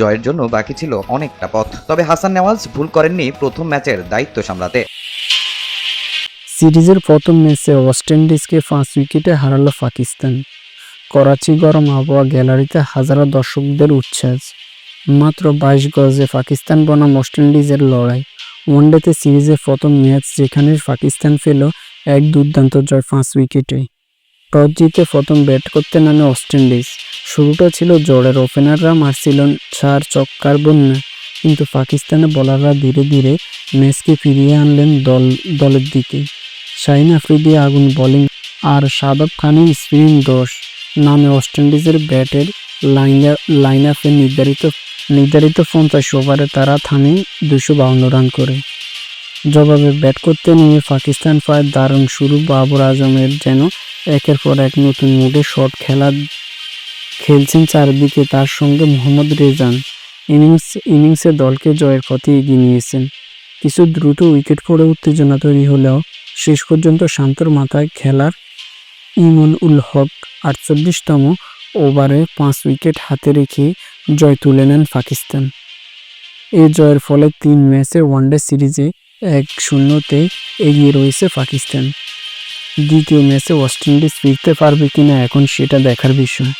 জয়ের জন্য বাকি ছিল অনেকটা পথ। তবে হাসান নেওয়াজ ভুল করেননি প্রথম ম্যাচের দায়িত্ব সামলাতে। সিরিজের প্রথম ম্যাচে ওয়েস্ট ইন্ডিজকে পাঁচ উইকেটে হারালো পাকিস্তান। করাচি গরম আবহাওয়া গ্যালারিতে হাজারো দর্শকদের উচ্ছ্বাস। মাত্র বাইশ গজে পাকিস্তান বনাম ওয়েস্ট ইন্ডিজের লড়াই। ওয়ানডেতে সিরিজের প্রথম ম্যাচ যেখানে পাকিস্তান পেল এক দুর্দান্ত জয় পাঁচ উইকেটে। টস জিতে প্রথম ব্যাট করতে নামে ওয়েস্ট ইন্ডিজ। শুরুটা ছিল জোরের ওপেনাররা মারছিলেন চার চক্কার, বন্যা। কিন্তু পাকিস্তানের বোলাররা ধীরে ধীরে ম্যাচকে ফিরিয়ে আনলেন দল, দলের দিকে। শাহিন আফ্রিদি আগুন বোলিং আর সাদব খানের স্পিন দোষ নামে ওয়েস্ট ইন্ডিজের ব্যাটের লাইন আপে নির্ধারিত নির্ধারিত পঞ্চাশ ওভারে তারা থামে দুশো বাউন্ন রান করে। জবাবে ব্যাট করতে নিয়ে পাকিস্তান পায় দারুণ শুরু। বাবর আজমের যেন একের পর এক নতুন মুডে শট খেলা খেলছেন চারদিকে, তার সঙ্গে মোহাম্মদ রেজান। ইনিংস, ইনিংসে দলকে জয়ের পথে এগিয়ে নিয়েছেন। কিছু দ্রুত উইকেট পড়ে উত্তেজনা তৈরি হলেও শেষ পর্যন্ত শান্তর মাথায় খেলার ইমন উল হক আটচল্লিশতম ওভারে পাঁচ উইকেট হাতে রেখে জয় তুলে নেন পাকিস্তান। এই জয়ের ফলে তিন ম্যাচে ওয়ানডে সিরিজে এক শূন্যতে এগিয়ে রয়েছে পাকিস্তান। দ্বিতীয় ম্যাচে ওয়েস্ট ইন্ডিজ ফিরতে পারবে কিনা এখন সেটা দেখার বিষয়।